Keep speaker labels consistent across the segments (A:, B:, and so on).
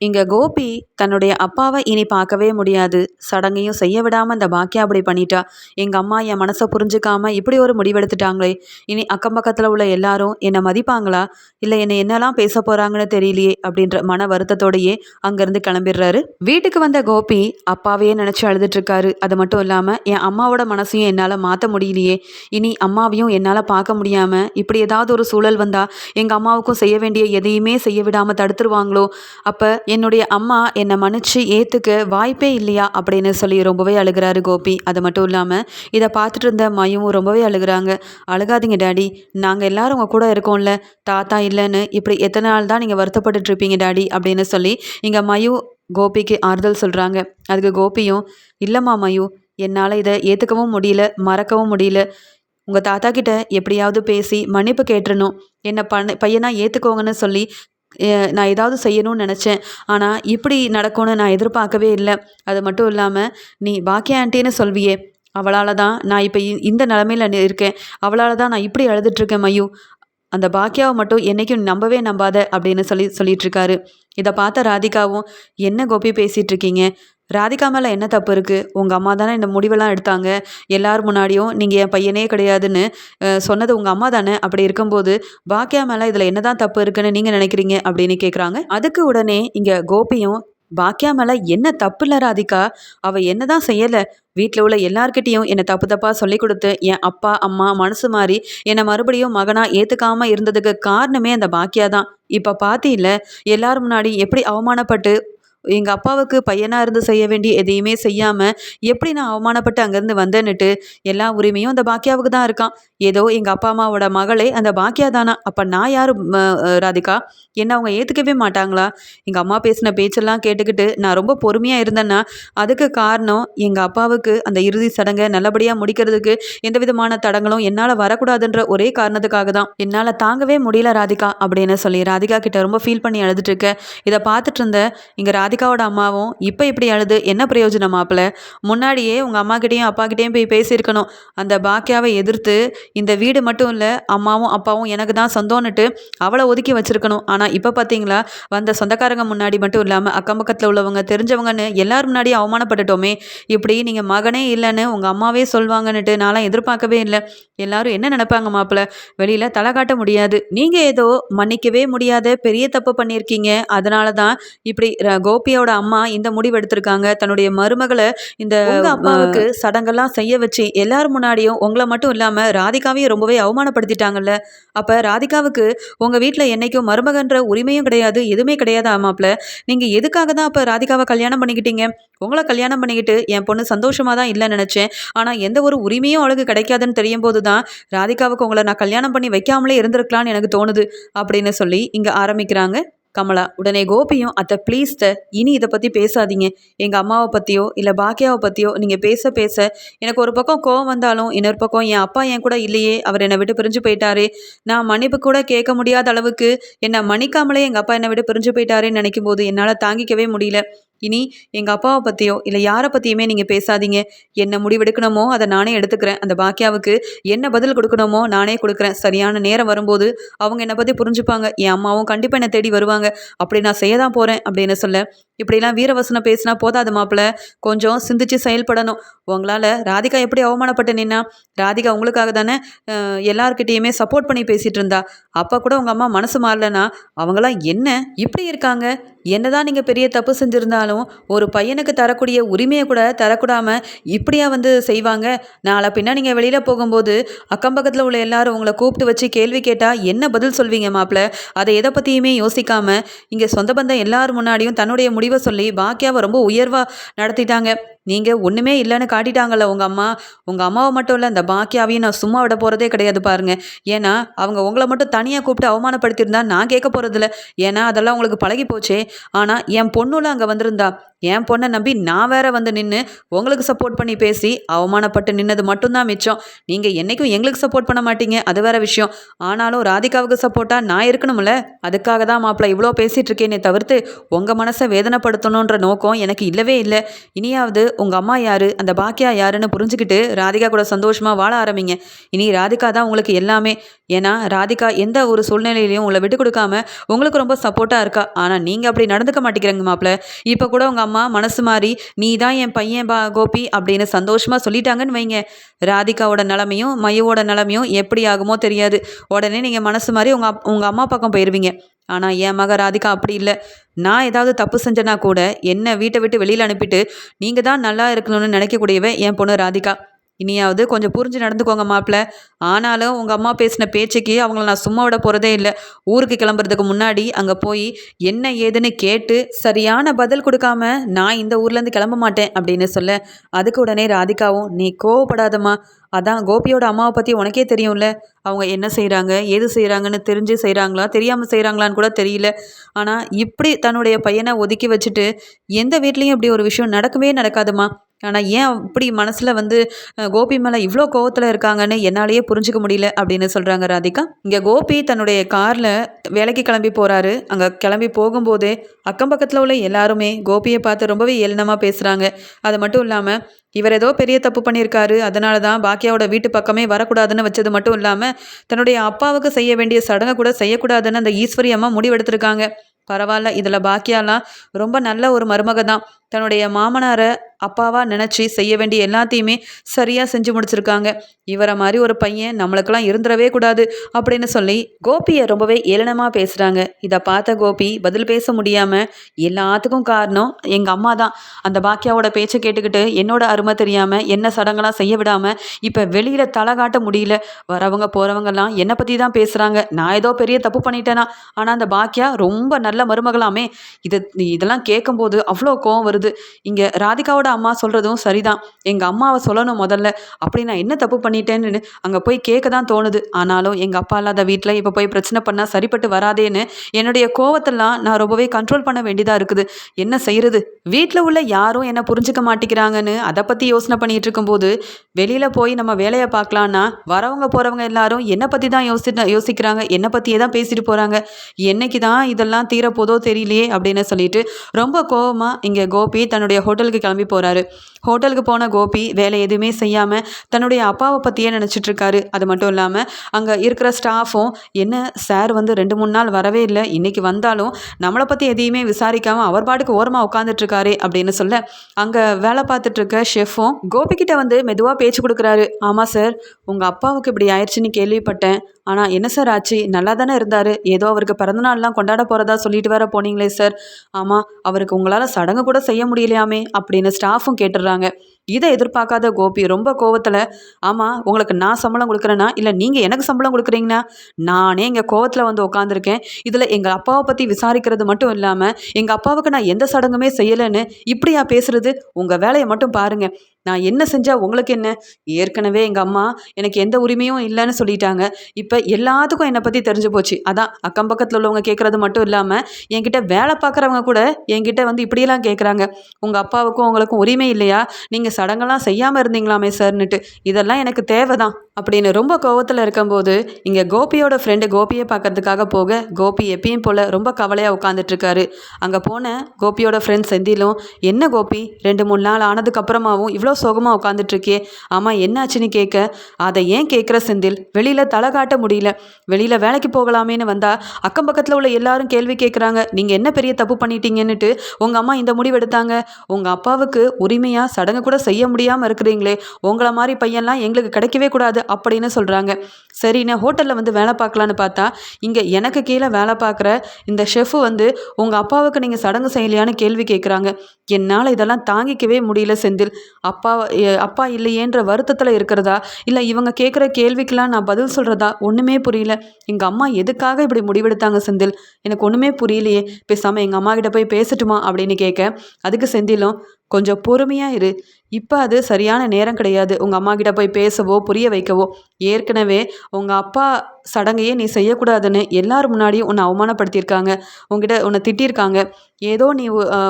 A: இங்கே கோபி தன்னுடைய அப்பாவை இனி பார்க்கவே முடியாது. சடங்கையும் செய்ய விடாமல் இந்த பாக்கியா அப்படி பண்ணிட்டா. எங்கள் அம்மா என் மனசை புரிஞ்சுக்காம இப்படி ஒரு முடிவெடுத்துட்டாங்களே. இனி அக்கம் பக்கத்தில் உள்ள எல்லாரும் என்னை மதிப்பாங்களா? இல்லை என்னை என்னெல்லாம் பேச போகிறாங்கன்னு தெரியலையே அப்படின்ற மன வருத்தத்தோடையே அங்கேருந்து கிளம்பிடுறாரு. வீட்டுக்கு வந்த கோபி அப்பாவையே நினச்சி அழுதுட்டு இருக்காரு. அது மட்டும் இல்லாமல் என் அம்மாவோட மனசையும் என்னால் மாற்ற முடியலையே. இனி அம்மாவையும் என்னால் பார்க்க முடியாமல் இப்படி ஏதாவது ஒரு சூழல் வந்தால் எங்கள் அம்மாவுக்கும் செய்ய வேண்டிய எதையுமே செய்ய விடாமல் தடுத்துருவாங்களோ? அப்போ என்னுடைய அம்மா என்னை மன்னிச்சு ஏற்றுக்க வாய்ப்பே இல்லையா அப்படின்னு சொல்லி ரொம்பவே அழுகிறாரு கோபி. அது மட்டும் இல்லாமல் இதை பார்த்துட்டு இருந்த மையும் ரொம்பவே அழுகிறாங்க. அழுகாதீங்க டாடி நாங்கள் எல்லாரும் உங்கள் கூட இருக்கோம்ல. தாத்தா இல்லைன்னு இப்படி எத்தனை நாள் தான் நீங்கள் வருத்தப்பட்டுட்டு இருப்பீங்க டாடி அப்படின்னு சொல்லி இங்கே மயு கோபிக்கு ஆறுதல் சொல்கிறாங்க அதுக்கு கோபியும் இல்லைம்மா மயு என்னால் இதை ஏற்றுக்கவும் முடியல மறக்கவும் முடியல. உங்கள் தாத்தா கிட்ட எப்படியாவது பேசி மன்னிப்பு கேட்டுறணும். என்னை பண்ண பையனாக ஏற்றுக்கோங்கன்னு சொல்லி நான் ஏதாவது செய்யணும்னு நினச்சேன். ஆனால் இப்படி நடக்கும்னு நான் எதிர்பார்க்கவே இல்லை. அது மட்டும் இல்லாமல் நீ பாக்கியா ஆண்டின்னு சொல்வியே. அவளால் தான் நான் இப்போ இந்த நிலமையில இருக்கேன். அவளால் தான் நான் இப்படி அழுதுட்ருக்கேன் மயூ. அந்த பாக்கியாவை மட்டும் என்னைக்கும் நம்பவே நம்பாத அப்படின்னு சொல்லி சொல்லிட்டு இருக்காரு. இதை பார்த்த ராதிகாவும் என்ன கோபி பேசிகிட்டு இருக்கீங்க? ராதிகா மேலே என்ன தப்பு இருக்குது உங்கள் அம்மா தானே இந்த முடிவெல்லாம் எடுத்தாங்க. எல்லார் முன்னாடியும் நீங்கள் என் பையனே கிடையாதுன்னு சொன்னது உங்கள் அம்மா தானே? அப்படி இருக்கும்போது பாக்கியா மேலே இதில் என்னதான் தப்பு இருக்குன்னு நீங்கள் நினைக்கிறீங்க? அப்படின்னு கேட்குறாங்க அதுக்கு உடனே இங்கே கோபியும் பாக்கியா மேலே என்ன தப்பு இல்லை ராதிகா? அவள் என்ன தான் செய்யலை? வீட்டில் உள்ள எல்லார்கிட்டேயும் என்னை தப்பு தப்பாக சொல்லி கொடுத்து என் அப்பா அம்மா மனசு மாறி என்னை மறுபடியும் மகனாக ஏற்றுக்காமல் இருந்ததுக்கு காரணமே அந்த பாக்கியா தான். இப்போ பார்த்தீங்கள எல்லார் முன்னாடி எப்படி அவமானப்பட்டு எங்கள் அப்பாவுக்கு பையனாக இருந்து செய்ய வேண்டிய எதையுமே செய்யாமல் எப்படி நான் அவமானப்பட்டு அங்கேருந்து வந்தேன்னுட்டு எல்லா உரிமையும் அந்த பாக்கியாவுக்கு தான் இருக்கான். ஏதோ எங்கள் அப்பா அம்மாவோட மகளே அந்த பாக்கியா தானா? அப்போ நான் யார் ராதிகா? என்ன அவங்க ஏற்றுக்கவே மாட்டாங்களா? எங்கள் அம்மா பேசின பேச்செல்லாம் கேட்டுக்கிட்டு நான் ரொம்ப பொறுமையாக இருந்தேன்னா அதுக்கு காரணம் எங்கள் அப்பாவுக்கு அந்த இறுதி சடங்கை நல்லபடியாக முடிக்கிறதுக்கு எந்த விதமான தடங்களும் என்னால் வரக்கூடாதுன்ற ஒரே காரணத்துக்காக தான். என்னால் தாங்கவே முடியல ராதிகா அப்படின்னு சொல்லி ராதிகா கிட்ட ரொம்ப ஃபீல் பண்ணி அழுதுட்டு இருக்க. இதை பார்த்துட்டு இருந்த இங்கே ராதிகாவோட அம்மாவும் இப்போ இப்படி அழுது என்ன பிரயோஜனம் மாப்பிள்ள முன்னாடியே உங்கள் அம்மா கிட்டேயும் அப்பா கிட்டேயும் போய் பேசியிருக்கணும். அந்த பாக்கியாவை எதிர்த்து இந்த வீடு மட்டும் இல்லை அம்மாவும் அப்பாவும் எனக்கு தான் சொந்தம்னுட்டு அவளை ஒதுக்கி வச்சுருக்கணும். ஆனால் இப்போ பார்த்தீங்களா வந்த சொந்தக்காரங்க முன்னாடி மட்டும் இல்லாமல் அக்கம் பக்கத்தில் உள்ளவங்க தெரிஞ்சவங்கன்னு எல்லார் முன்னாடியும் அவமானப்பட்டுட்டோமே. இப்படி நீங்கள் மகனே இல்லைன்னு உங்கள் அம்மாவே சொல்வாங்கன்னுட்டு நான்லாம் எதிர்பார்க்கவே இல்லை. எல்லாரும் என்ன நினப்பாங்க மாப்பிள்ள வெளியில் தலை காட்ட முடியாது. நீங்கள் ஏதோ மன்னிக்கவே முடியாத பெரிய தப்பு பண்ணியிருக்கீங்க. அதனால தான் இப்படி ர- கோபியோட அம்மா இந்த முடிவு எடுத்திருக்காங்க. தன்னுடைய மருமகளை இந்த அப்பாவுக்கு சடங்கெல்லாம் செய்ய வச்சு எல்லார் முன்னாடியும் உங்களை மட்டும் இல்லாமல் ராதிகாவையும் ரொம்பவே அவமானப்படுத்திட்டாங்கல்ல. அப்போ ராதிகாவுக்கு உங்கள் வீட்டில் என்னைக்கும் மருமகன்ற உரிமையும் கிடையாது எதுவுமே கிடையாது ஆமாப்ல நீங்கள் எதுக்காக தான் அப்போ ராதிகாவை கல்யாணம் பண்ணிக்கிட்டீங்க? உங்களை கல்யாணம் பண்ணிக்கிட்டு என் பொண்ணு சந்தோஷமாக தான் இல்லைன்னு நினச்சேன். ஆனால் எந்த ஒரு உரிமையும் அவளுக்கு கிடைக்காதுன்னு தெரியும் போது தான் ராதிகாவுக்கு உங்களை நான் கல்யாணம் பண்ணி வைக்காமலே இருந்திருக்கலாம்னு எனக்கு தோணுது அப்படின்னு சொல்லி இங்கே ஆரம்பிக்கிறாங்க. கமலா உடனே கோபியும் அத்தை ப்ளீஸ் த இனி இதை பற்றி பேசாதீங்க. எங்கள் அம்மாவை பற்றியோ இல்லை பாக்கியாவை பற்றியோ நீங்கள் பேச பேச எனக்கு ஒரு பக்கம் கோவம் வந்தாலும் இன்னொரு பக்கம் என் அப்பா என் கூட இல்லையே அவர் என்னை விட்டு பிரிஞ்சு போயிட்டாரு. நான் மன்னிப்பு கூட கேட்க முடியாத அளவுக்கு என்னை மன்னிக்காமலே எங்கள் அப்பா என்னை விட்டு பிரிஞ்சு போயிட்டாரேன்னு நினைக்கும் போது என்னால் தாங்கிக்கவே முடியல. இனி எங்கள் அப்பாவை பற்றியோ இல்லை யாரை பற்றியுமே நீங்கள் பேசாதீங்க. என்ன முடிவெடுக்கணுமோ அதை நானே எடுத்துக்கிறேன். அந்த பாக்கியாவுக்கு என்ன பதில் கொடுக்கணுமோ நானே கொடுக்குறேன். சரியான நேரம் வரும்போது அவங்க என்னை பற்றி புரிஞ்சுப்பாங்க. என் அம்மாவும் கண்டிப்பாக என்னை தேடி வருவாங்க. அப்படி நான் செய்ய தான் போகிறேன் அப்படின்னு சொல்ல இப்படிலாம் வீரவசனம் பேசினா போதாது மாப்பிள்ள. கொஞ்சம் சிந்திச்சு செயல்படணும். உங்களால் ராதிகா எப்படி அவமானப்பட்டு நின்னா ராதிகா உங்களுக்காக தானே அஹ், சப்போர்ட் பண்ணி பேசிகிட்டு இருந்தா. அப்போ கூட உங்கள் அம்மா மனசு மாறலனா அவங்களாம் என்ன இப்படி இருக்காங்க? என்னதான் நீங்கள் பெரிய தப்பு செஞ்சுருந்தாலும் ஒரு பையனுக்கு தரக்கூடிய உரிமையை கூட தரக்கூடாமல் இப்படியா வந்து செய்வாங்க? நாளை பின்னா நீங்கள் வெளியில் போகும்போது அக்கம் பக்கத்தில் உள்ள எல்லாரும் உங்களை கூப்பிட்டு வச்சு கேள்வி கேட்டால் என்ன பதில் சொல்வீங்க மாப்பிள்ள? அதை எதை பற்றியுமே யோசிக்காமல் இங்கே சொந்த பந்தம் எல்லார் முன்னாடியும் தன்னுடைய முடிவு சொல்லி பாக்கியாவை ரொம்ப உயர்வாக நடத்திட்டாங்க. நீங்கள் ஒன்றுமே இல்லைன்னு காட்டிட்டாங்கல்ல உங்கள் அம்மா. உங்கள் அம்மாவை மட்டும் இல்லை இந்த பாக்கியாவையும் நான் சும்மா விட போகிறதே கிடையாது பாருங்கள் ஏன்னா அவங்க உங்களை மட்டும் தனியாக கூப்பிட்டு அவமானப்படுத்தியிருந்தா நான் கேட்க போகிறதில்ல ஏன்னா அதெல்லாம் உங்களுக்கு பழகி போச்சே. ஆனால் என் பொண்ணுலாம் அங்கே வந்திருந்தா என் பொண்ணை நம்பி நான் வேற வந்து நின்று உங்களுக்கு சப்போர்ட் பண்ணி பேசி அவமானப்பட்டு நின்னது மட்டும்தான் மிச்சம். நீங்கள் என்றைக்கும் எங்களுக்கு சப்போர்ட் பண்ண மாட்டீங்க அது வேற விஷயம். ஆனாலும் ராதிகாவுக்கு சப்போர்ட்டாக நான் இருக்கணும்ல. அதுக்காக தான் மாப்பிள்ள இவ்வளோ பேசிகிட்டு இருக்கேனே தவிர்த்து உங்கள் மனசை வேதனைப்படுத்தணுன்ற நோக்கம் எனக்கு இல்லவே இல்லை. இனியாவது உங்கள் அம்மா யார்? அந்த பாக்கியா யாருன்னு புரிஞ்சுக்கிட்டு ராதிகா கூட சந்தோஷமாக வாழ ஆரம்பிங்க. இனி ராதிகா தான் உங்களுக்கு எல்லாமே. ஏன்னா ராதிகா எந்த ஒரு சூழ்நிலையிலையும் உங்களை விட்டு கொடுக்காம உங்களுக்கு ரொம்ப சப்போர்ட்டாக இருக்கா? ஆனால் நீங்கள் அப்படி நடந்துக்க மாட்டேங்கிறங்க மாப்பிள்ள. இப்போ கூட உங்கள் அம்மா மனசு மாறி நீ தான் என் பையன் பா கோபி அப்படின்னு சந்தோஷமாக சொல்லிட்டாங்கன்னு வைங்க. ராதிகாவோட நிலமையும் மையோட நிலமையும் எப்படி ஆகுமோ தெரியாது. உடனே நீங்கள் மனசு மாதிரி உங்கள் அப் உங்கள் அம்மா பக்கம் போயிடுவீங்க ஆனால் என் மக ராதிகா அப்படி இல்லை. நான் ஏதாவது தப்பு செஞ்சேன்னா கூட என்னை வீட்டை விட்டு வெளியில் அனுப்பிட்டு நீங்கள் தான் நல்லா இருக்கணும்னு நினைக்கக்கூடியவ என் பொண்ணு ராதிகா. இனியாவது கொஞ்சம் புரிஞ்சு நடந்துக்கோங்க மாப்பிள்ள ஆனாலும் உங்கள் அம்மா பேசின பேச்சுக்கு அவங்கள நான் சும்மா விட போகிறதே இல்லை. ஊருக்கு கிளம்புறதுக்கு முன்னாடி அங்கே போய் என்ன ஏதுன்னு கேட்டு சரியான பதில் கொடுக்காம நான் இந்த ஊர்லேருந்து கிளம்ப மாட்டேன் அப்படின்னு சொல்ல. அதுக்கு உடனே ராதிகாவும் நீ கோவப்படாதம்மா. அதான் கோபியோட அம்மாவை பற்றி உனக்கே தெரியும்ல. அவங்க என்ன செய்கிறாங்க ஏது செய்கிறாங்கன்னு தெரிஞ்சு செய்கிறாங்களா தெரியாமல் செய்கிறாங்களான்னு கூட தெரியல. ஆனால் இப்படி தன்னுடைய பையனை ஒதுக்கி வச்சுட்டு எந்த வீட்லேயும் இப்படி ஒரு விஷயம் நடக்கவே நடக்காதுமா ஆனால் ஏன் இப்படி மனசில் வந்து கோபி மேலே இவ்வளோ கோவத்தில் இருக்காங்கன்னு என்னாலேயே புரிஞ்சிக்க முடியல அப்படின்னு சொல்கிறாங்க ராதிகா. இங்கே கோபி தன்னுடைய காரில் வேலைக்கு கிளம்பி போகிறாரு அங்கே கிளம்பி போகும்போதே அக்கம் பக்கத்தில் உள்ள எல்லாருமே கோபியை பார்த்து ரொம்பவே ஏளனமாக பேசுகிறாங்க அது மட்டும் இல்லாமல் இவர் ஏதோ பெரிய தப்பு பண்ணியிருக்காரு. அதனால தான் பாக்கியாவோட வீட்டு பக்கமே வரக்கூடாதுன்னு வச்சது மட்டும் இல்லாமல் தன்னுடைய அப்பாவுக்கு செய்ய வேண்டிய சடங்கை கூட செய்யக்கூடாதுன்னு அந்த ஈஸ்வரி அம்மா முடிவெடுத்திருக்காங்க. பரவாயில்ல இதில் பாக்கியாலாம் ரொம்ப நல்ல ஒரு மருமக தான் தன்னுடைய மாமனாரை அப்பாவா நினச்சி செய்ய வேண்டிய எல்லாத்தையுமே சரியாக செஞ்சு முடிச்சிருக்காங்க. இவரை மாதிரி ஒரு பையன் நம்மளுக்கெல்லாம் இருந்துடவே கூடாது அப்படின்னு சொல்லி கோபியை ரொம்பவே ஏளனமாக பேசுகிறாங்க இதை பார்த்த கோபி பதில் பேச முடியாமல் எல்லாத்துக்கும் காரணம் எங்கள் அம்மா தான். அந்த பாக்கியாவோட பேச்சை கேட்டுக்கிட்டு என்னோட அருமை தெரியாமல் என்ன சடங்கெல்லாம் செய்ய விடாமல் இப்போ வெளியில் தலை காட்ட முடியல. வரவங்க போகிறவங்கெல்லாம் என்னை பற்றி தான் பேசுகிறாங்க நான் ஏதோ பெரிய தப்பு பண்ணிட்டேனா? ஆனால் அந்த பாக்கியா ரொம்ப நல்ல மருமகளாமே. இது இதெல்லாம் கேட்கும்போது அவ்வளோ கோவம் வருது. இங்கே ராதிகாவோட அம்மா சொல்கிறதும் சரிதான். எங்கள் அம்மாவை சொல்லணும் முதல்ல. அப்படி நான் என்ன தப்பு பண்ணிட்டேன்னு அங்கே போய் கேட்க தான் தோணுது. ஆனாலும் எங்கள் அப்பா இல்லாத வீட்டில் இப்போ போய் பிரச்சனை பண்ணால் சரிப்பட்டு வராதேன்னு என்னுடைய கோவத்தெல்லாம் நான் ரொம்பவே கண்ட்ரோல் பண்ண வேண்டியதாக இருக்குது. என்ன செய்கிறது வீட்டில் உள்ள யாரும் என்னை புரிஞ்சுக்க மாட்டேங்கிறாங்கன்னு அதை பற்றி யோசனை பண்ணிட்டு இருக்கும்போது வெளியில் போய் நம்ம வேலையை பார்க்கலான்னா வரவங்க போகிறவங்க எல்லாரும் என்னை பற்றி தான் யோசி யோசிக்கிறாங்க? என்னை பற்றியே தான் பேசிட்டு போகிறாங்க என்னைக்கு தான் இதெல்லாம் தீரப்போதோ தெரியலையே அப்படின்னு சொல்லிட்டு ரொம்ப கோவமாக இங்கே கோபி தன்னுடைய ஹோட்டலுக்கு கிளம்பி போகிறாரு ஹோட்டலுக்கு போன கோபி வேலை எதுவுமே செய்யாமல் தன்னுடைய அப்பாவை பற்றியே நினச்சிட்டு இருக்காரு. அது மட்டும் இல்லாமல் அங்கே இருக்கிற ஸ்டாஃபும் என்ன சார் வந்து ரெண்டு மூணு நாள் வரவே இல்லை. இன்னைக்கு வந்தாலும் நம்மளை பற்றி எதையுமே விசாரிக்காமல் அவர் பாட்டுக்கு ஓரமாக உட்காந்துட்ருக்காரு அப்படின்னு சொல்ல அங்கே வேலை பார்த்துட்டு இருக்க கோபிக்கிட்ட வந்து மெதுவாக பேச்சு கொடுக்குறாரு. ஆமாம் சார் உங்கள் அப்பாவுக்கு இப்படி ஆயிடுச்சுன்னு கேள்விப்பட்டேன். ஆனால் என்ன சார் ஆச்சு? நல்லா தானே இருந்தார். ஏதோ அவருக்கு பிறந்தநாள்லாம் கொண்டாட போகிறதா சொல்லிட்டு வேற போனீங்களே சார். ஆமாம் அவருக்கு உங்களால் சடங்கு கூட செய்ய முடியலையாமே அப்படின்னு ஸ்டாஃபும் கேட்டுடுறாங்க. இதை எதிர்பார்க்காத கோபி ரொம்ப கோவத்தில் ஆமாம் உங்களுக்கு நான் சம்பளம் கொடுக்குறேன்னா இல்லை நீங்கள் எனக்கு சம்பளம் கொடுக்குறீங்கன்னா நானே இங்கே கோவத்தில் வந்து உட்காந்துருக்கேன் இதில் எங்கள் அப்பாவை பற்றி விசாரிக்கிறது மட்டும் இல்லாமல் எங்கள் அப்பாவுக்கு நான் எந்த சடங்குமே செய்யலைன்னு இப்படியா பேசுறது? உங்கள் வேலையை மட்டும் பாருங்கள் நான் என்ன செஞ்சால் உங்களுக்கு என்ன? ஏற்கனவே எங்கள் அம்மா எனக்கு எந்த உரிமையும் இல்லைன்னு சொல்லிட்டாங்க. இப்போ எல்லாத்துக்கும் என்னை பற்றி தெரிஞ்சு போச்சு. அதான் அக்கம் பக்கத்தில் உள்ளவங்க கேட்குறது மட்டும் இல்லாமல் என்கிட்ட வேலை பார்க்குறவங்க கூட என்கிட்ட வந்து இப்படியெல்லாம் கேட்குறாங்க உங்கள் அப்பாவுக்கும் உங்களுக்கும் உரிமை இல்லையா? நீங்கள் சடங்கெல்லாம் செய்யாமல் இருந்தீங்களாமே சார்னுட்டு இதெல்லாம் எனக்கு தேவை தான் அப்படின்னு ரொம்ப கோவத்தில் இருக்கும்போது இங்கே கோபியோட ஃப்ரெண்டு கோபியை பார்க்கறதுக்காக போக கோபி எப்பயும் போல் ரொம்ப கவலையாக உட்காந்துட்ருக்காரு அங்கே போன கோபியோட ஃப்ரெண்ட் செந்திலும் என்ன கோபி? ரெண்டு மூணு நாள் ஆனதுக்கப்புறமாவும் இவ்வளோ சோகமாக உட்காந்துட்ருக்கியே ஆமாம் என்னாச்சுன்னு கேட்க அதை ஏன் கேட்குற செந்தில்? வெளியில் தலை காட்ட முடியல. வெளியில் வேலைக்கு போகலாமேன்னு வந்தால் அக்கம் பக்கத்தில் உள்ள எல்லாரும் கேள்வி கேட்குறாங்க. நீங்கள் என்ன பெரிய தப்பு பண்ணிட்டீங்கன்னுட்டு உங்கள் அம்மா இந்த முடிவு எடுத்தாங்க. உங்கள் அப்பாவுக்கு உரிமையாக சடங்கு கூட செய்ய முடியாமல் இருக்கிறீங்களே. உங்களை மாதிரி பையன்லாம் எங்களுக்கு கிடைக்கவே கூடாது அப்படின்னு சொல்கிறாங்க சரி நான் ஹோட்டலில் வந்து வேலை பார்க்கலான்னு பார்த்தா இங்கே எனக்கு கீழே வேலை பார்க்குற இந்த ஷெஃபு வந்து உங்கள் அப்பாவுக்கு நீங்கள் சடங்கு செய்யலையான்னு கேள்வி கேட்குறாங்க. என்னால் இதெல்லாம் தாங்கிக்கவே முடியல செந்தில். அப்பா எ- அப்பா இல்லையேன்ற வருத்தத்தில் இருக்கிறதா? இல்லை இவங்க கேட்குற கேள்விக்கெலாம் நான் பதில் சொல்கிறதா ஒன்றுமே புரியல. எங்கள் அம்மா எதுக்காக இப்படி முடிவெடுத்தாங்க செந்தில்? எனக்கு ஒன்றுமே புரியலையே. பேசாமல் எங்கள் அம்மா கிட்ட போய் பேசட்டுமா? அப்படின்னு கேட்க அதுக்கு செந்திலும் கொஞ்சம் பொறுமையாக இரு. இப்போ அது சரியான நேரம் கிடையாது. உங்கள் அம்மா கிட்ட போய் பேசவோ புரிய வைக்கவோ ஏற்கனவே உங்கள் அப்பா சடங்கையே நீ செய்யக்கூடாதுன்னு எல்லார் முன்னாடியும் உன்னை அவமானப்படுத்தியிருக்காங்க. உங்ககிட்ட உன்னை திட்டியிருக்காங்க. ஏதோ நீ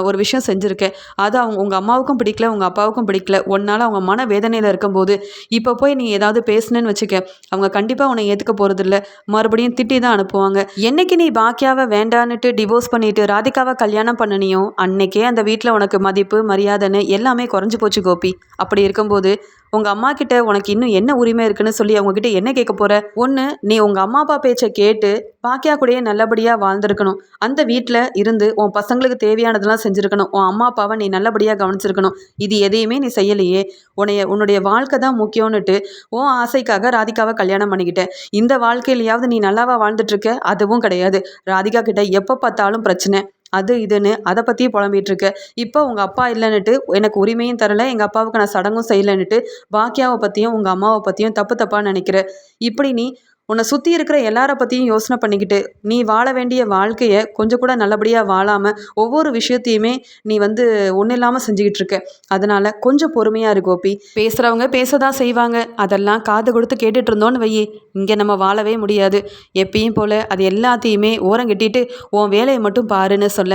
A: ஒரு விஷயம் செஞ்சுருக்க. அது அவங்க உங்கள் அம்மாவுக்கும் பிடிக்கல உங்கள் அப்பாவுக்கும் பிடிக்கல. உன்னால் அவங்க மன வேதனையில் இருக்கும்போது இப்போ போய் நீ ஏதாவது பேசுனேன்னு வச்சுக்க அவங்க கண்டிப்பாக உன்னை ஏற்றுக்க போகிறதில்ல மறுபடியும் திட்டி தான் அனுப்புவாங்க. என்னைக்கு நீ பாக்கியாவை வேண்டான்னுட்டு டிவோர்ஸ் பண்ணிட்டு ராதிகாவை கல்யாணம் பண்ணனியோ அன்னைக்கே அந்த வீட்டில் உனக்கு மதிப்பு மரியாதைன்னு எல்லாமே குறைஞ்சி போச்சு கோபி. அப்படி இருக்கும்போது உங்கள் அம்மா கிட்ட உனக்கு இன்னும் என்ன உரிமை இருக்குன்னு சொல்லி அவங்க கிட்ட என்ன கேட்க போற? ஒன்று நீ உங்கள் அம்மா அப்பா பேச்சை கேட்டு பாக்கியா கூடயே நல்லபடியாக வாழ்ந்திருக்கணும். அந்த வீட்டில் இருந்து உன் பசங்களுக்கு தேவையானதெல்லாம் செஞ்சுருக்கணும். உன் அம்மா அப்பாவை நீ நல்லபடியாக கவனிச்சிருக்கணும். இது எதையுமே நீ செய்யலையே. உன்னைய உன்னுடைய வாழ்க்கை தான் முக்கியம்னுட்டு உன் ஆசைக்காக ராதிகாவை கல்யாணம் பண்ணிக்கிட்ட. இந்த வாழ்க்கையிலையாவது நீ நல்லாவா வாழ்ந்துட்டு இருக்க? அதுவும் கிடையாது. ராதிகா கிட்ட எப்போ பார்த்தாலும் பிரச்சனை. அது இதுன்னு அதை பற்றியும் புலம்பிகிட்ருக்கு இப்போ உங்கள் அப்பா இல்லைன்னுட்டு எனக்கு உரிமையும் தரலை எங்கள் அப்பாவுக்கு நான் சடங்கும் செய்யலைன்னுட்டு பாக்கியாவை பற்றியும் உங்கள் அம்மாவை பற்றியும் தப்பு தப்பாக நினைக்கிற. இப்படி நீ உன்னை சுற்றி இருக்கிற எல்லார பற்றியும் யோசனை பண்ணிக்கிட்டு நீ வாழ வேண்டிய வாழ்க்கையை கொஞ்சம் கூட நல்லபடியாக வாழாமல் ஒவ்வொரு விஷயத்தையுமே நீ வந்து ஒன்றும் இல்லாமல் செஞ்சுக்கிட்டு இருக்க. அதனால் கொஞ்சம் பொறுமையாக இரு கோபி. பேசுகிறவங்க பேச தான் செய்வாங்க. அதெல்லாம் காது கொடுத்து கேட்டுட்டு இருந்தோன்னு வையி இங்கே நம்ம வாழவே முடியாது. எப்பயும் போல் அது எல்லாத்தையுமே ஓரம் கட்டிட்டு உன் வேலையை மட்டும் பாருன்னு சொல்ல.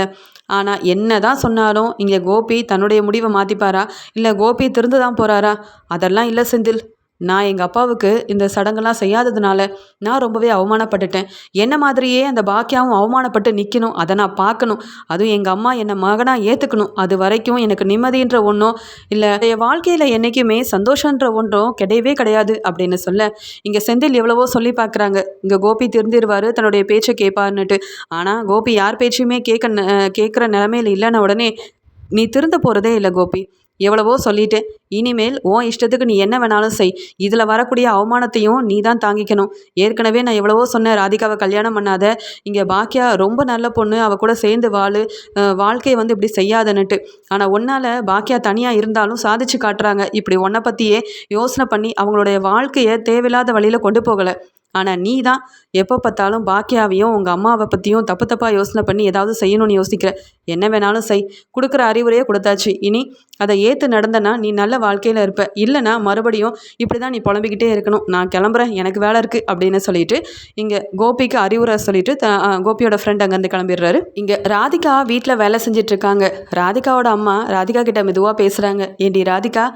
A: ஆனால் என்ன தான் சொன்னாலும் இங்கே கோபி தன்னுடைய முடிவை மாற்றிப்பாரா இல்லை கோபி திருந்து தான் போகிறாரா அதெல்லாம் இல்லை செந்தில். நான் எங்கள் அப்பாவுக்கு இந்த சடங்கெல்லாம் செய்யாததுனால நான் ரொம்பவே அவமானப்பட்டுட்டேன். என்ன மாதிரியே அந்த பாக்கியாவும் அவமானப்பட்டு நிற்கணும் அதை நான் பார்க்கணும். அதுவும் எங்கள் அம்மா என்னை மகனாக ஏற்றுக்கணும் அது வரைக்கும் எனக்கு நிம்மதின்ற ஒன்றும் இல்லை. என் வாழ்க்கையில் என்றைக்குமே சந்தோஷன்ற ஒன்றும் கிடையவே கிடையாது அப்படின்னு சொல்ல. இங்கே செந்தில் எவ்வளவோ சொல்லி பார்க்குறாங்க. இங்கே கோபி திருந்திருவார் தன்னுடைய பேச்சை கேட்பாருன்னுட்டு. ஆனால் கோபி யார் பேச்சையுமே கேட்க கேட்குற நிலமையில இல்லைன்ன உடனே நீ திருந்த போகிறதே இல்லை கோபி. எவ்வளவோ சொல்லிட்டேன் இனிமேல் உன் இஷ்டத்துக்கு நீ என்ன வேணாலும் செய். இதில் வரக்கூடிய அவமானத்தையும் நீ தான் தாங்கிக்கணும். ஏற்கனவே நான் எவ்வளவோ சொன்னேன் ராதிகாவை கல்யாணம் பண்ணாத. இங்கே பாக்கியா ரொம்ப நல்ல பொண்ணு அவ கூட சேர்ந்து வாழு வாழ்க்கையை வந்து இப்படி செய்யாதன்னுட்டு. ஆனால் உன்னால் பாக்கியா தனியாக இருந்தாலும் சாதிச்சு காட்டுறாங்க. இப்படி உன்னை பற்றியே யோசனை பண்ணி அவங்களுடைய வாழ்க்கையை தேவையில்லாத வழியில் கொண்டு போகலை. ஆனால் நீ தான் எப்போ பார்த்தாலும் பாக்கியாவையும் உங்கள் அம்மாவை பற்றியும் தப்பு தப்பாக யோசனை பண்ணி ஏதாவது செய்யணும்னு யோசிக்கிற. என்ன வேணாலும் செய். கொடுக்குற அறிவுரையே கொடுத்தாச்சு. இனி அதை ஏற்று நடந்தனா நீ நல்ல வாழ்க்கையில் இருப்ப. இல்லைனா மறுபடியும் இப்படி தான் நீ புலம்பிக்கிட்டே இருக்கணும். நான் கிளம்புறேன் எனக்கு வேலை இருக்குது அப்படின்னு சொல்லிட்டு இங்கே கோபிக்கு அறிவுரை சொல்லிட்டு த கோபியோட ஃப்ரெண்ட் அங்கேருந்து கிளம்பிடுறாரு. இங்கே ராதிகா வீட்டில் வேலை செஞ்சிட்டு இருக்காங்க ராதிகாவோட அம்மா ராதிகா கிட்ட மெதுவாக பேசுகிறாங்க ஏண்டி ராதிகா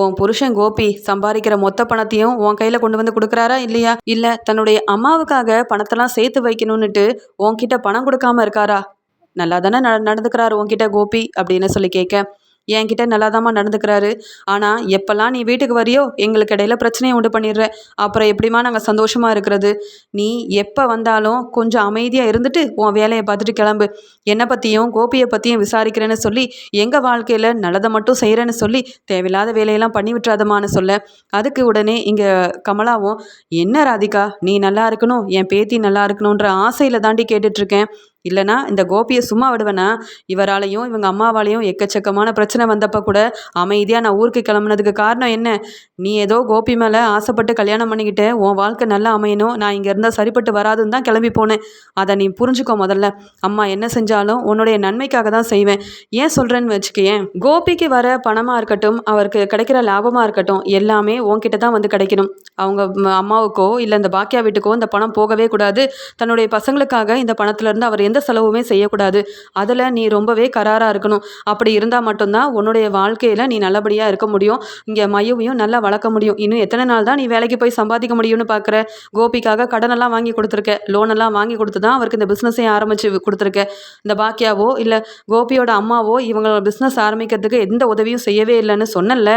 A: உன் புருஷன் கோபி சம்பாதிக்கிற மொத்த பணத்தையும் உன் கையில் கொண்டு வந்து கொடுக்குறாரா இல்லையா? இல்லை தன்னுடைய அம்மாவுக்காக பணத்தெல்லாம் சேர்த்து வைக்கணும்னுட்டு உன்கிட்ட பணம் கொடுக்காம இருக்காரா? நல்லா தானே நட நடந்துக்கிறாரு உன்கிட்ட கோபி அப்படின்னு சொல்லி கேட்க. என்கிட்ட நல்லாதாம்மா நடந்துக்கிறாரு. ஆனால் எப்போல்லாம் நீ வீட்டுக்கு வரியோ எங்களுக்கு இடையில பிரச்சனையை உண்டு பண்ணிடுற. அப்புறம் எப்படிம்மா நாங்கள் சந்தோஷமாக இருக்கிறது? நீ எப்போ வந்தாலும் கொஞ்சம் அமைதியாக இருந்துட்டு உன் வேலையை பார்த்துட்டு கிளம்பு. என்னை பற்றியும் கோபியை பற்றியும் விசாரிக்கிறேன்னு சொல்லி எங்கள் வாழ்க்கையில் நல்லதை மட்டும் செய்கிறேன்னு சொல்லி தேவையில்லாத வேலையெல்லாம் பண்ணி விட்டுறாதமான்னு சொல்ல. அதுக்கு உடனே இங்கே கமலாவும் என்ன ராதிகா நீ நல்லா இருக்கணும் என் பேத்தி நல்லா இருக்கணுன்ற ஆசையில் தாண்டி கேட்டுட்ருக்கேன் இல்லைனா இந்த கோபியை சும்மா விடுவேனா? இவராலையும் இவங்க அம்மாவாலையும் எக்கச்சக்கமான பிரச்சனை வந்தப்போ கூட அமைதியாக நான் ஊருக்கு கிளம்புனதுக்கு காரணம் என்ன? நீ ஏதோ கோபி மேலே ஆசைப்பட்டு கல்யாணம் பண்ணிக்கிட்டு உன் வாழ்க்கை நல்லா அமையணும். நான் இங்கே இருந்தால் சரிப்பட்டு வராதுன்னு தான் கிளம்பி போனேன். அதை நீ புரிஞ்சுக்கோ முதல்ல. அம்மா என்ன செஞ்சாலும் உன்னுடைய நன்மைக்காக தான் செய்வேன். ஏன் சொல்கிறேன்னு வச்சுக்கேன் கோபிக்கு வர பணமாக இருக்கட்டும் அவருக்கு கிடைக்கிற லாபமாக இருக்கட்டும் எல்லாமே உன்கிட்ட தான் வந்து கிடைக்கணும். அவங்க அம்மாவுக்கோ இல்லை இந்த பாக்கியா வீட்டுக்கோ இந்த பணம் போகவே கூடாது. தன்னுடைய பசங்களுக்காக இந்த பணத்துலேருந்து அவர் எந்த செலவுமே செய்யக்கூடாது. அதில் நீ ரொம்பவே கராராக இருக்கணும். அப்படி இருந்தால் மட்டும்தான் உன்னுடைய வாழ்க்கையில் நீ நல்லபடியாக இருக்க முடியும். இங்கே மையவையும் நல்லா வளர்க்க முடியும். இன்னும் எத்தனை நாள் தான் நீ வேலைக்கு போய் சம்பாதிக்க முடியும்னு பார்க்குற கோபிக்காக கடனெல்லாம் வாங்கி கொடுத்துருக்க. லோனெல்லாம் வாங்கி கொடுத்து தான் அவருக்கு இந்த பிஸ்னஸையும் ஆரம்பித்து கொடுத்துருக்க. இந்த பாக்கியாவோ இல்லை கோபியோட அம்மாவோ இவங்களோட பிஸ்னஸ் ஆரம்பிக்கிறதுக்கு எந்த உதவியும் செய்யவே இல்லைன்னு சொன்னல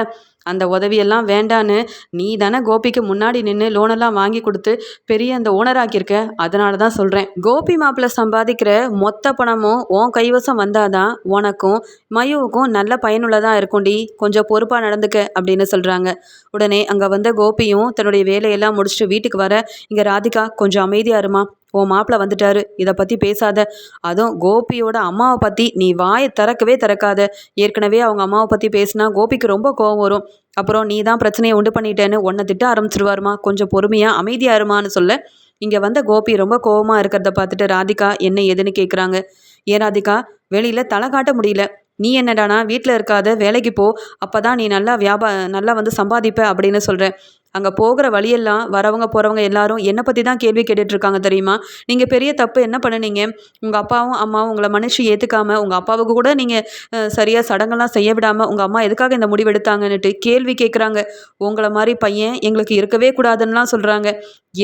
A: அந்த உதவியெல்லாம் வேண்டான்னு நீ தானே கோபிக்கு முன்னாடி நின்று லோனெல்லாம் வாங்கி கொடுத்து பெரிய அந்த ஓனராக்கியிருக்க அதனால தான் சொல்கிறேன் கோபி மாப்பிள்ளை சம்பாதிக்கிற மொத்த பணமும் உன் கைவசம் வந்தாதான் உனக்கும் மயுவுக்கும் நல்ல பயனுள்ளதாக இருக்கும்டி. கொஞ்சம் பொறுப்பாக நடந்துக்க அப்படின்னு சொல்கிறாங்க உடனே அங்கே வந்த கோபியும் தன்னுடைய வேலையெல்லாம் முடிச்சுட்டு வீட்டுக்கு வர இங்கே ராதிகா கொஞ்சம் அமைதியாக இருமா. உன் மாப்பிள்ள வந்துட்டாரு. இதை பற்றி பேசாத. அதுவும் கோபியோட அம்மாவை பற்றி நீ வாயை திறக்கவே திறக்காத. ஏற்கனவே அவங்க அம்மாவை பற்றி பேசினா கோபிக்கு ரொம்ப கோவம் வரும். அப்புறம் நீ தான் பிரச்சனையை உண்டு பண்ணிட்டேன்னு உன்னை திட்ட ஆரம்பிச்சிருவாருமா? கொஞ்சம் பொறுமையாக அமைதியாக இருமான்னு சொல்ல. இங்கே வந்த கோபி ரொம்ப கோவமாக இருக்கிறத பார்த்துட்டு ராதிகா என்ன ஏதுன்னு கேட்குறாங்க ஏன் ராதிகா வெளியில் தலை காட்ட முடியல. நீ என்னடானா? வீட்டில் இருக்காத. வேலைக்கு போ. அப்போ தான் நீ நல்லா வியாபா நல்லா வந்து சம்பாதிப்ப அப்படின்னு சொல்கிற அங்கே போகிற வழியெல்லாம் வரவங்க போகிறவங்க எல்லாரும் என்னை பற்றி தான் கேள்வி கேட்டுட்ருக்காங்க தெரியுமா? நீங்கள் பெரிய தப்பு என்ன பண்ணுனீங்க? உங்கள் அப்பாவும் அம்மாவும் உங்களை மனுஷி ஏற்றுக்காமல் உங்கள் அப்பாவுக்கு கூட நீங்கள் சரியாக சடங்கெல்லாம் செய்ய விடாமல் உங்கள் அம்மா எதுக்காக இந்த முடிவு எடுத்தாங்கன்னுட்டு கேள்வி கேட்குறாங்க உங்களை மாதிரி பையன் எங்களுக்கு இருக்கவே கூடாதுன்னுலாம் சொல்கிறாங்க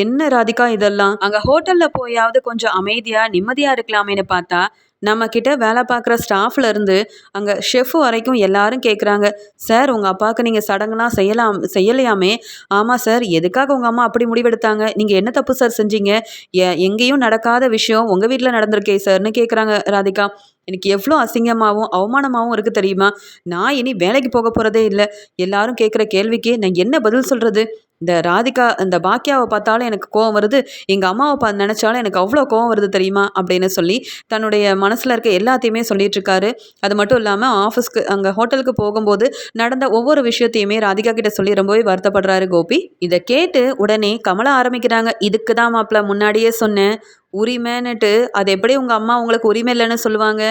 A: என்ன ராதிகா இதெல்லாம்? அங்கே ஹோட்டலில் போயாவது கொஞ்சம் அமைதியாக நிம்மதியாக இருக்கலாமேன்னு பார்த்தா நம்மக்கிட்ட வேலை பார்க்குற ஸ்டாஃப்ல இருந்து அங்கே ஷெஃப் வரைக்கும் எல்லாரும் கேட்குறாங்க சார் உங்கள் அப்பாவுக்கு நீங்கள் சடங்குலாம் செய்யலாம் செய்யலையாமே? ஆமாம் சார். எதுக்காக உங்கள் அம்மா அப்படி முடிவெடுத்தாங்க? நீங்கள் என்ன தப்பு சார் செஞ்சீங்க? எ- எங்கேயும் நடக்காத விஷயம் உங்கள் வீட்டில் நடந்திருக்கே சார்னு கேட்குறாங்க ராதிகா. எனக்கு எவ்வளோ அசிங்கமாகவும் அவமானமாகவும் இருக்குது தெரியுமா? நான் இனி வேலைக்கு போக போகிறதே இல்லை. எல்லாரும் கேட்குற கேள்விக்கு நான் என்ன பதில் சொல்கிறது இந்த ராதிகா இந்த பாக்கியாவை பார்த்தாலும் எனக்கு கோவம் வருது. எங்கள் அம்மாவை பா நினச்சாலும் எனக்கு அவ்வளோ கோவம் வருது தெரியுமா? அப்படின்னு சொல்லி தன்னுடைய மனசில் இருக்க எல்லாத்தையுமே சொல்லிகிட்ருக்காரு அது மட்டும் இல்லாமல் ஆஃபீஸ்க்கு அங்கே ஹோட்டலுக்கு போகும்போது நடந்த ஒவ்வொரு விஷயத்தையுமே ராதிகா கிட்ட சொல்லி ரொம்பவே வருத்தப்படுறாரு கோபி. இதை கேட்டு உடனே கமலா ஆரம்பிக்கிறாங்க. இதுக்கு தான் மாப்பிள்ள முன்னாடியே சொன்னேன். உரிமைன்னுட்டு அது எப்படி உங்கள் அம்மா உங்களுக்கு உரிமை இல்லைன்னு சொல்லுவாங்க?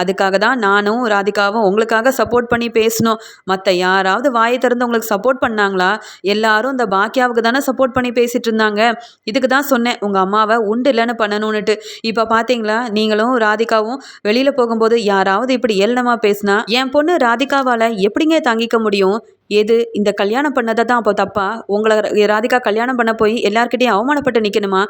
A: அதுக்காக தான் நானும் ராதிகாவும் உங்களுக்காக சப்போர்ட் பண்ணி பேசணும். மற்ற யாராவது வாயை திறந்து உங்களுக்கு சப்போர்ட் பண்ணாங்களா? எல்லாரும் இந்த பாக்கியாவுக்கு தானே சப்போர்ட் பண்ணி பேசிட்டு இருந்தாங்க. இதுக்கு தான் சொன்னேன் உங்கள் அம்மாவை உண்டு இல்லைன்னு பண்ணணும்னுட்டு இப்போ பார்த்தீங்களா நீங்களும் ராதிகாவும் வெளியில் போகும்போது யாராவது இப்படி ஏளனமாக பேசினா என் பொண்ணு ராதிகாவால் எப்படிங்க தாங்கிக்க முடியும்? எது? இந்த கல்யாணம் பண்ணதை தான் அப்போ தப்பா? உங்களை ராதிகா கல்யாணம் பண்ண போய் எல்லாருக்கிட்டையும் அவமானப்பட்டு நிற்கணுமா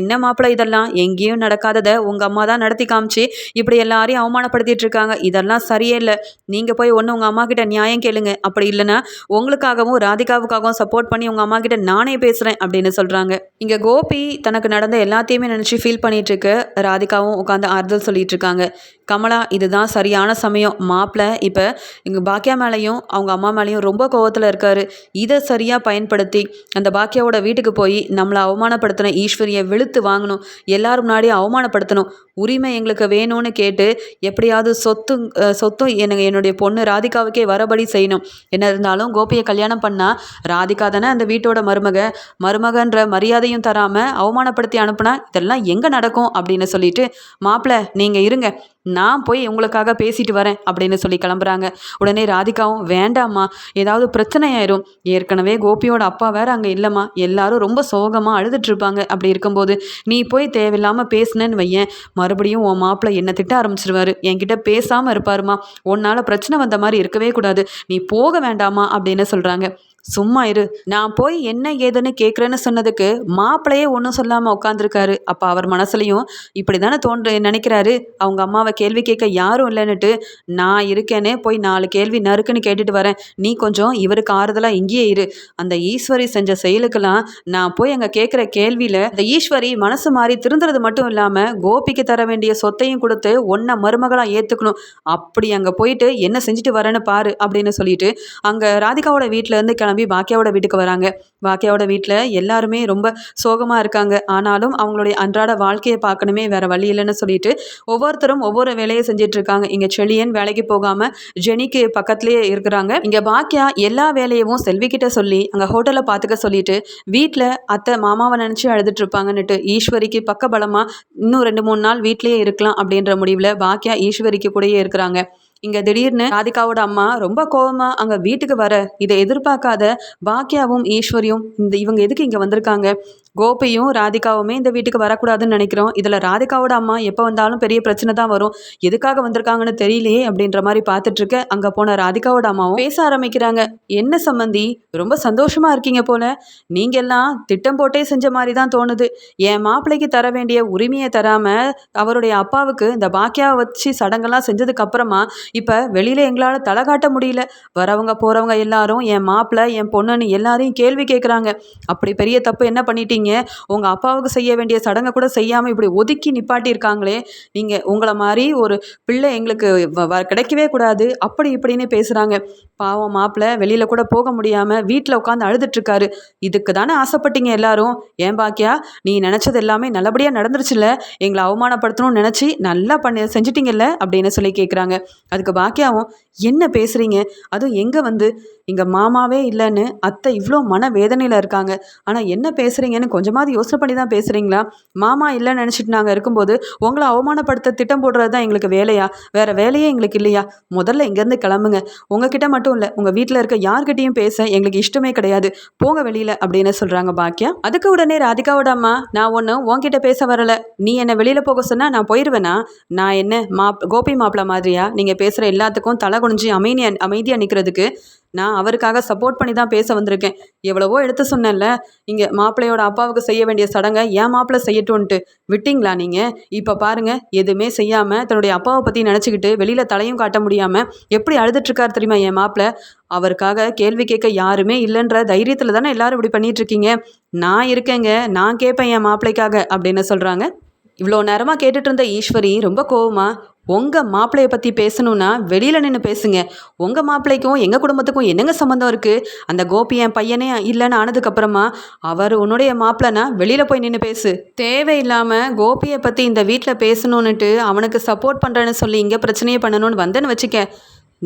A: என்ன மாப்பிள்ளை இதெல்லாம்? எங்கேயும் நடக்காததை உங்கள் அம்மா தான் நடத்தி காமிச்சு இப்படி எல்லாரையும் அவமானப்படுத்திட்டு இருக்காங்க. இதெல்லாம் சரியே இல்லை நீங்கள் போய் ஒன்று உங்கள் அம்மா கிட்ட நியாயம் கேளுங்க. அப்படி இல்லைன்னா உங்களுக்காகவும் ராதிகாவுக்காகவும் சப்போர்ட் பண்ணி உங்கள் அம்மா கிட்ட நானே பேசுகிறேன் அப்படின்னு சொல்கிறாங்க இங்கே கோபி தனக்கு நடந்த எல்லாத்தையுமே நினச்சி ஃபீல் பண்ணிட்டு இருக்கு. ராதிகாவும் உட்காந்து ஆறுதல் சொல்லிட்டு இருக்காங்க. கமலா இதுதான் சரியான சமயம். மாப்பிள்ளை இப்போ எங்கள் பாக்கியா மேலேயும் அவங்க அம்மா மேலேயும் ரொம்ப கோவத்தில் இருக்காரு. இதை சரியாக பயன்படுத்தி அந்த பாக்கியாவோட வீட்டுக்கு போய் நம்மளை அவமானப்படுத்தின ஈஸ்வரியை வெளுத்து வாங்கணும். எல்லாரும் முன்னாடியும் அவமானப்படுத்தணும். உரிமை எங்களுக்கு வேணும்னு கேட்டு எப்படியாவது சொத்து சொத்தும் எனக்கு என்னுடைய பொண்ணு ராதிகாவுக்கே வரபடி செய்யணும். என்ன இருந்தாலும் கோபியை கல்யாணம் பண்ணால் ராதிகா தானே அந்த வீட்டோட மருமக. மருமகன்ற மரியாதையும் தராமல் அவமானப்படுத்தி அனுப்புனா இதெல்லாம் எங்கே நடக்கும்? அப்படின்னு சொல்லிட்டு மாப்பிள்ளை நீங்கள் இருங்க. நான் போய் உங்களுக்காக பேசிட்டு வரேன் அப்படின்னு சொல்லி கிளம்புறாங்க. உடனே ராதிகாவும் வேண்டாம்மா ஏதாவது பிரச்சனை ஆயிரும் ஏற்கனவே கோபியோட அப்பா வேற அங்கே இல்லைம்மா. எல்லாரும் ரொம்ப சோகமாக அழுதுட்டு இருப்பாங்க. அப்படி இருக்கும்போது நீ போய் தேவையில்லாமல் பேசுனேன்னு வையேன். மறுபடியும் உன் மாப்பிள்ளை என்ன திட்ட ஆரம்பிச்சிருவாரு. என்கிட்ட பேசாமல் இருப்பாருமா. உன்னால் பிரச்சனை வந்த மாதிரி இருக்கவே கூடாது. நீ போக வேண்டாமா? அப்படின்னு சொல்கிறாங்க சும்மா இரு. நான் போய் என்ன ஏதுன்னு கேட்குறேன்னு சொன்னதுக்கு மாப்பிள்ளையே ஒன்றும் சொல்லாமல் உட்காந்துருக்காரு அப்போ அவர் மனசுலையும் இப்படி தானே தோன்று நினைக்கிறாரு. அவங்க அம்மாவை கேள்வி கேட்க யாரும் இல்லைன்னுட்டு நான் இருக்கேனே போய் நாலு கேள்வி நறுக்குன்னு கேட்டுட்டு வரேன். நீ கொஞ்சம் இவருக்கு ஆறுதலாக இங்கேயே இரு. அந்த ஈஸ்வரி செஞ்ச செயலுக்கெல்லாம் நான் போய் அங்கே கேட்குற கேள்வியில் அந்த ஈஸ்வரி மனசு மாறி திருந்துறது மட்டும் இல்லாமல் கோபிக்கு தர வேண்டிய சொத்தையும் கொடுத்து ஒன்றை மருமகளாக ஏற்றுக்கணும் அப்படி அங்கே போயிட்டு என்ன செஞ்சுட்டு வரேன்னு பாரு அப்படின்னு சொல்லிட்டு அங்கே ராதிகாவோட வீட்டிலேருந்து கிளம்பி பாக்கியாவோட வீட்டுக்கு வராங்க. பாக்கியாவோட வீட்டில் எல்லாருமே ரொம்ப சோகமாக இருக்காங்க. ஆனாலும் அவங்களுடைய அன்றாட வாழ்க்கையை பார்க்கணுமே வேற வழி இல்லைன்னு சொல்லிட்டு ஒவ்வொருத்தரும் ஒவ்வொரு வேலையை செஞ்சுட்டு இருக்காங்க. இங்கே செழியன் வேலைக்கு போகாமல் ஜெனிக்கு பக்கத்துலேயே இருக்கிறாங்க. இங்கே பாக்கியா எல்லா வேலையவும் செல்விக்கிட்ட சொல்லி அங்கே ஹோட்டலில் பார்த்துக்க சொல்லிட்டு வீட்டில் அத்தை மாமாவை நினச்சி அழுதுட்டு இருப்பாங்கன்னுட்டு ஈஸ்வரிக்கு பக்கபலமாக இன்னும் ரெண்டு மூணு நாள் வீட்லேயே இருக்கலாம் அப்படின்ற முடிவில் பாக்கியா ஈஸ்வரிக்கு கூடயே இருக்கிறாங்க. இங்க திடீர்னு ராதிகாவோட அம்மா ரொம்ப கோபமா அங்க வீட்டுக்கு வர இதை எதிர்பார்க்காத பாக்கியாவும் ஈஸ்வரியும் இந்த இவங்க எதுக்கு இங்க வந்திருக்காங்க? கோபியும் ராதிகாவுமே இந்த வீட்டுக்கு வரக்கூடாதுன்னு நினைக்கிறோம். இதுல ராதிகாவோட அம்மா எப்போ வந்தாலும் பெரிய பிரச்சனை தான் வரும். எதுக்காக வந்திருக்காங்கன்னு தெரியலையே அப்படின்ற மாதிரி பார்த்துட்டு இருக்க அங்க போன ராதிகாவோட அம்மாவும் பேச ஆரம்பிக்கிறாங்க. என்ன சம்மந்தி ரொம்ப சந்தோஷமா இருக்கீங்க போல. நீங்க எல்லாம் திட்டம் போட்டே செஞ்ச மாதிரி தான் தோணுது. என் மாப்பிள்ளைக்கு தர வேண்டிய உரிமையை தராம அவருடைய அப்பாவுக்கு இந்த பாக்கியாவை வச்சு சடங்கெல்லாம் செஞ்சதுக்கு அப்புறமா இப்போ வெளியில் எங்களால் தலை காட்ட முடியல. வரவங்க போகிறவங்க எல்லாரும் என் மாப்பிள்ளை என் பொண்ணுன்னு எல்லாரையும் கேள்வி கேட்குறாங்க அப்படி பெரிய தப்பு என்ன பண்ணிட்டீங்க? உங்கள் அப்பாவுக்கு செய்ய வேண்டிய சடங்கை கூட செய்யாமல் இப்படி ஒதுக்கி நிப்பாட்டியிருக்காங்களே. நீங்கள் உங்களை மாதிரி ஒரு பிள்ளை எங்களுக்கு வ- வ- கிடைக்கவே கூடாது. அப்படி இப்படின்னு பேசுகிறாங்க பாவம் மாப்பிள்ளை வெளியில் கூட போக முடியாமல் வீட்டில் உட்காந்து அழுதுட்டுருக்காரு. இதுக்கு தானே ஆசைப்பட்டீங்க எல்லாரும்? ஏன் பாக்கியா? நீ நினச்சது எல்லாமே நல்லபடியாக நடந்துருச்சுல்ல. எங்களை அவமானப்படுத்தணும்னு நினச்சி நல்லா பண்ணி செஞ்சிட்டிங்கல்ல? அப்படின்னு சொல்லி கேட்குறாங்க அதுக்கு பாக்கியாவும் என்ன பேசுகிறீங்க அதுவும் எங்கே வந்து? இங்கே மாமாவே இல்லைன்னு அத்தை இவ்வளோ மன வேதனையில் இருக்காங்க. ஆனால் என்ன பேசுகிறீங்கன்னு கொஞ்சமாவது யோசனை பண்ணி தான் பேசுகிறீங்களா மாமா இல்லைன்னு நினச்சிட்டு நாங்கள் இருக்கும்போது உங்களை அவமானப்படுத்த திட்டம் போடுறது தான் எங்களுக்கு வேலையா? வேறு வேலையே எங்களுக்கு இல்லையா? முதல்ல இங்கேருந்து கிளம்புங்க. உங்ககிட்ட மட்டும் இல்லை உங்கள் வீட்டில் இருக்க யார்கிட்டையும் பேச எங்களுக்கு இஷ்டமே கிடையாது. போங்க வெளியில் அப்படின்னு சொல்கிறாங்க பாக்கியா அதுக்கு உடனே ராதிகாவோட அம்மா நான் ஒன்று உன்கிட்ட பேச வரல. நீ என்னை வெளியில் போக சொன்னால் நான் போயிடுவேனா நான் என்ன மாப் கோபி மாப்பிள்ள மாதிரியா? நீங்கள் பேசுகிற எல்லாத்துக்கும் தலை குனிஞ்சு அமைதியாக அமைதியாக நிற்கிறதுக்கு நான் அவருக்காக சப்போர்ட் பண்ணி தான் பேச வந்திருக்கேன். எவ்வளவோ எடுத்து சொன்னேன்ல இங்கே மாப்பிள்ளையோட அப்பாவுக்கு செய்ய வேண்டிய சடங்கை ஏன் மாப்பிள்ளை செய்யட்டும்ன்ட்டு விட்டிங்களா நீங்கள் இப்போ பாருங்கள் எதுவுமே செய்யாமல் தன்னுடைய அப்பாவை பற்றி நினச்சிக்கிட்டு வெளியில் தலையும் காட்ட முடியாமல் எப்படி அழுதுட்ருக்கார் தெரியுமா என் மாப்பிள்ளை? அவருக்காக கேள்வி கேட்க யாருமே இல்லைன்ற தைரியத்தில் தானே எல்லாரும் இப்படி பண்ணிகிட்ருக்கீங்க நான் இருக்கேங்க நான் கேட்பேன் என் மாப்பிள்ளைக்காக அப்படின்னு சொல்கிறாங்க இவ்வளோ நேரமாக கேட்டுட்டு இருந்த ஈஸ்வரி ரொம்ப கோவமா உங்கள் மாப்பிள்ளையை பற்றி பேசணுன்னா வெளியில் நின்று பேசுங்க. உங்கள் மாப்பிள்ளைக்கும் எங்கள் குடும்பத்துக்கும் என்னங்க சம்மந்தம் இருக்குது அந்த கோபி என் பையனே இல்லைன்னு ஆனதுக்கப்புறமா அவர் உன்னுடைய மாப்பிள்ளனா வெளியில் போய் நின்று பேசு. தேவையில்லாமல் கோபியை பற்றி இந்த வீட்டில் பேசணுன்னுட்டு அவனுக்கு சப்போர்ட் பண்ணுறேன்னு சொல்லி இங்கே பிரச்சனையே பண்ணணும்னு வந்தேன்னு வச்சுக்க.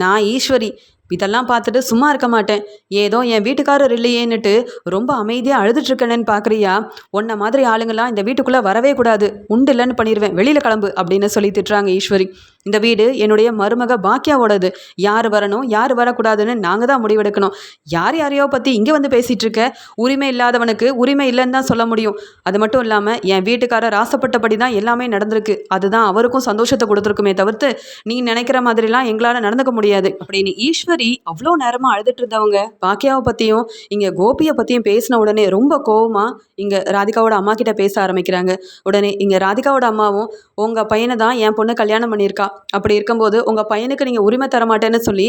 A: நான் ஈஸ்வரி இதெல்லாம் பார்த்துட்டு சும்மா இருக்க மாட்டேன். ஏதோ என் வீட்டுக்காரர் இல்லையேன்னுட்டு ரொம்ப அமைதியாக அழுதுட்ருக்கேன்னு பார்க்குறியா உன்ன மாதிரி ஆளுங்களாம் இந்த வீட்டுக்குள்ளே வரவே கூடாது. உண்டு இல்லைன்னு பண்ணிடுவேன் வெளியில் கிளம்பு அப்படின்னு சொல்லி திட்டுறாங்க ஈஸ்வரி. இந்த வீடு என்னுடைய மருமக பாக்கியாவோடது யார் வரணும் யார் வரக்கூடாதுன்னு நாங்கள் தான் முடிவெடுக்கணும். யார் யாரையோ பற்றி இங்கே வந்து பேசிகிட்டு இருக்க? உரிமை இல்லாதவனுக்கு உரிமை இல்லைன்னு தான் சொல்ல முடியும். அது மட்டும் இல்லாமல் என் வீட்டுக்காரர் ஆசைப்பட்டபடி தான் எல்லாமே நடந்திருக்கு. அதுதான் அவருக்கும் சந்தோஷத்தை கொடுத்துருக்குமே தவிர்த்து நீ நினைக்கிற மாதிரிலாம் எங்களால் நடந்துக்க முடியாது. அப்படின்னு ஈஸ்வரி அவ்வளோ நேரமாக அழுதுட்டு இருந்தவங்க பாக்கியாவை பற்றியும் இங்கே கோபியை பற்றியும் பேசின உடனே ரொம்ப கோவமாக இங்கே ராதிகாவோட அம்மா கிட்ட பேச ஆரம்பிக்கிறாங்க. உடனே இங்கே ராதிகாவோட அம்மாவும் உங்கள் பையனை தான் என் பொண்ணு கல்யாணம் பண்ணியிருக்கா. அப்படி இருக்கும்போது உங்கள் பையனுக்கு நீங்கள் உரிமை தர மாட்டேன்னு சொல்லி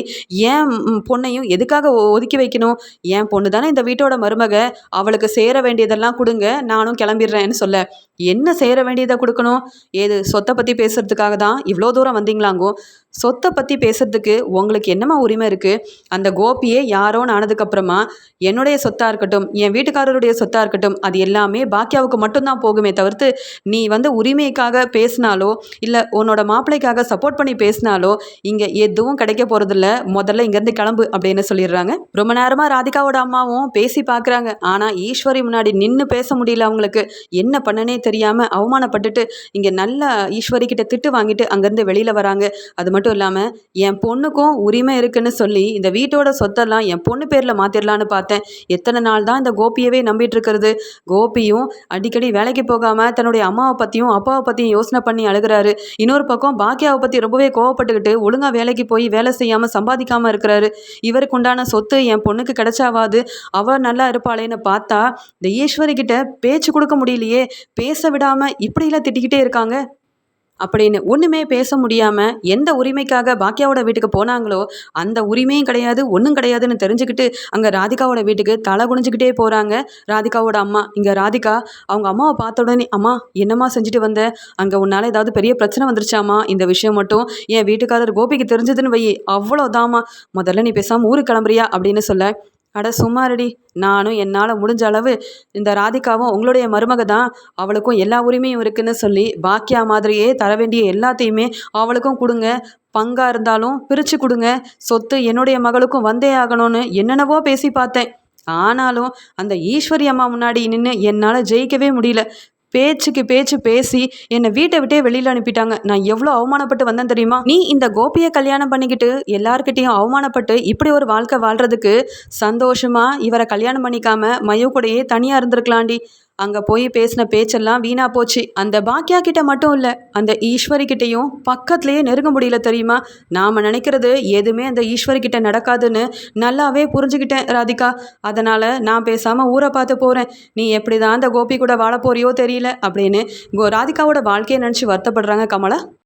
A: ஏன் பொண்ணையும் எதுக்காக ஒ- ஒதுக்கி வைக்கணும்? என் பொண்ணு தானே இந்த வீட்டோட மருமக. அவளுக்கு சேர வேண்டியதெல்லாம் கொடுங்க நானும் கிளம்பிடுறேன்னு சொல்ல. என்ன சேர வேண்டியதை கொடுக்கணும்? ஏது சொத்தை பற்றி பேசுகிறதுக்காக தான் இவ்வளோ தூரம் வந்தீங்களாங்கோ? சொத்தை பற்றி பேசுறதுக்கு உங்களுக்கு என்னம்மா உரிமை இருக்குது அந்த கோபியே யாரோன்னு ஆனதுக்கப்புறமா என்னுடைய சொத்தாக இருக்கட்டும் என் வீட்டுக்காரருடைய சொத்தாக இருக்கட்டும் அது எல்லாமே பாக்கியாவுக்கு மட்டும்தான் போகுமே தவிர்த்து நீ வந்து உரிமைக்காக பேசினாலோ இல்லை உன்னோட மாப்பிள்ளைக்காக சப்போர்ட் பண்ணி பேசினாலோ இங்கே எதுவும் கிடைக்க போகிறதில்ல முதல்ல இங்கேருந்து கிளம்பு அப்படின்னு சொல்லிடுறாங்க. ரொம்ப நேரமாக ராதிகாவோட அம்மாவும் பேசி பார்க்குறாங்க ஆனால் ஈஸ்வரி முன்னாடி நின்று பேச முடியல அவங்களுக்கு. என்ன பண்ணனே தெரியாமல் அவமானப்பட்டுட்டு இங்கே நல்ல ஈஸ்வரி கிட்ட திட்டு வாங்கிட்டு அங்கேருந்து வெளியில் வராங்க. அது மட்டும் மட்டும் இல்லாமல் என் பொண்ணுக்கும் உரிமை இருக்குன்னு சொல்லி இந்த வீட்டோட சொத்தெல்லாம் என் பொண்ணு பேரில் மாற்றிடலான்னு பார்த்தேன். எத்தனை நாள் தான் இந்த கோபியவே நம்பிட்டு இருக்கிறது? கோபியும் அடிக்கடி வேலைக்கு போகாமல் தன்னுடைய அம்மாவை பற்றியும் அப்பாவை பற்றியும் யோசனை பண்ணி அழுகிறாரு. இன்னொரு பக்கம் பாக்கியாவை பற்றி ரொம்பவே கோவப்பட்டுக்கிட்டு ஒழுங்காக வேலைக்கு போய் வேலை செய்யாமல் சம்பாதிக்காமல் இருக்கிறாரு. இவருக்கு உண்டான சொத்து என் பொண்ணுக்கு கிடைச்சாவாது? அவள் நல்லா இருப்பாளேன்னு பார்த்தா இந்த ஈஸ்வரி கிட்ட பேச்சு கொடுக்க முடியலையே. பேச விடாமல் இப்படியெல்லாம் திட்டிக்கிட்டே இருக்காங்க. அப்படின்னு ஒன்றுமே பேச முடியாமல் எந்த உரிமைக்காக பாக்கியாவோட வீட்டுக்கு போனாங்களோ அந்த உரிமையும் கிடையாது ஒன்றும் கிடையாதுன்னு தெரிஞ்சுக்கிட்டு அங்கே ராதிகாவோட வீட்டுக்கு தலை குனிஞ்சுக்கிட்டே போகிறாங்க ராதிகாவோட அம்மா இங்கே ராதிகா அவங்க அம்மாவை பார்த்த உடனே அம்மா என்னம்மா செஞ்சுட்டு வந்த? அங்கே உன்னால் ஏதாவது பெரிய பிரச்சனை வந்துருச்சாம்மா? இந்த விஷயம் மட்டும் என் வீட்டுக்காரர் கோபிக்கு தெரிஞ்சதுன்னு வை அவ்வளோதாம்மா முதல்ல நீ பேசாமல் ஊருக்கு கிளம்புறியா? அப்படின்னு சொல்ல அட சும்மாரடி. நானும் என்னால் முடிஞ்ச அளவு இந்த ராதிகாவும் உங்களுடைய மருமக தான். அவளுக்கும் எல்லா உரிமையும் இருக்குன்னு சொல்லி பாக்கியா மாதிரியே தர வேண்டிய எல்லாத்தையுமே அவளுக்கும் கொடுங்க. பங்காக இருந்தாலும் பிரித்து கொடுங்க. சொத்து என்னுடைய மகளுக்கும் வந்தே ஆகணும்னு என்னென்னவோ பேசி பார்த்தேன். ஆனாலும் அந்த ஈஸ்வரி அம்மா முன்னாடி நின்று என்னால் ஜெயிக்கவே முடியல. பேச்சுக்கு பேச்சு பேசி என்னை வீட்டை விட்டே வெளியில் அனுப்பிட்டாங்க. நான் எவ்வளோ அவமானப்பட்டு வந்தேன் தெரியுமா? நீ இந்த கோபியை கல்யாணம் பண்ணிக்கிட்டு எல்லார்கிட்டேயும் அவமானப்பட்டு இப்படி ஒரு வாழ்க்கை வாழ்றதுக்கு சந்தோஷமா இவரை கல்யாணம் பண்ணிக்காம மயோ கூடயே தனியாக இருந்திருக்கலாண்டி. அங்கே போய் பேசின பேச்செல்லாம் வீணா போச்சு. அந்த பாக்கியா கிட்ட மட்டும் இல்லை அந்த ஈஸ்வரி கிட்டேயும் பக்கத்துலேயே நெருங்க முடியல தெரியுமா? நாம் நினைக்கிறது எதுவுமே அந்த ஈஸ்வரி கிட்ட நடக்காதுன்னு நல்லாவே புரிஞ்சுக்கிட்டேன் ராதிகா. அதனால் நான் பேசாமல் ஊரை பார்த்து போகிறேன் நீ எப்படி தான் அந்த கோபி கூட வாழ போறியோ தெரியல அப்படின்னு கோ ராதிகாவோட வாழ்க்கையை நினச்சி வருத்தப்படுறாங்க கமலா.